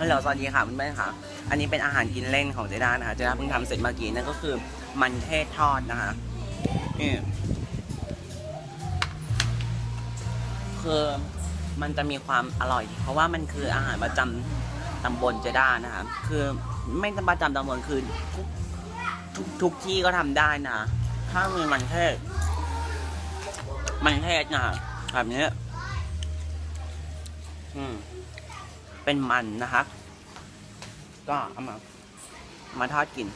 ฮัลโหลสวัสดีค่ะเพื่อนๆค่ะ อันนี้เป็นอาหารกินเล่นของเจด้านะคะ เจด้าเพิ่งทำเสร็จเมื่อกี้นั่นก็คือมันเทศทอดนะคะ นี่ คือมันจะมีความอร่อย เพราะว่ามันคืออาหารประจำตำบลเจด้านะคะ คือไม่ประจำตำบลคือทุกทุกทุกที่ก็ทำได้นะ ถ้ามีมันเทศ มันเทศนะคะแบบนี้อืม เป็นมันนะคะ ก็เอามา มาทอดกิน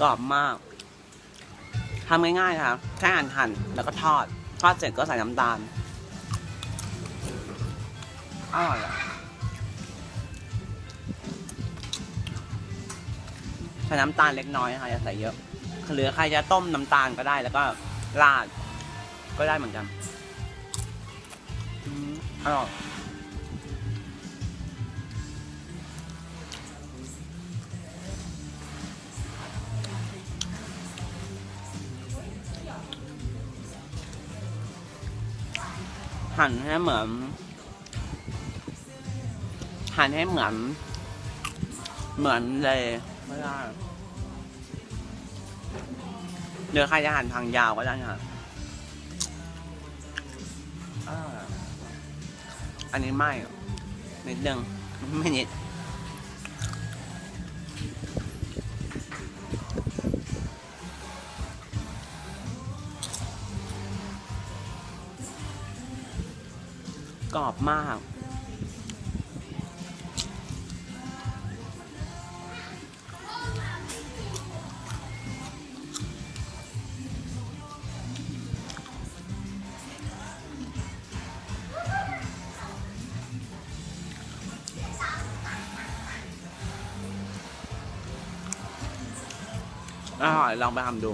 กรอบมากทำง่ายๆนะคะแค่หั่นหั่นแล้วก็ทอด ทอดเสร็จก็ใส่น้ำตาลอร่อยอะใส่น้ำตาลเล็กน้อยนะคะอย่าใส่เยอะหรือใครจะต้มน้ำตาลก็ได้แล้วก็ราดก็ได้เหมือนกัน อร่อยหั่นให้เหมือน หั่นให้เหมือน เหมือนเลยไม่ได้เดี๋ยวใครจะหั่นทางยาวก็ได้ค่ะ อันนี้ไม่นิดนึงไม่นิดกรอบมาก อร่อยลองไปทำดู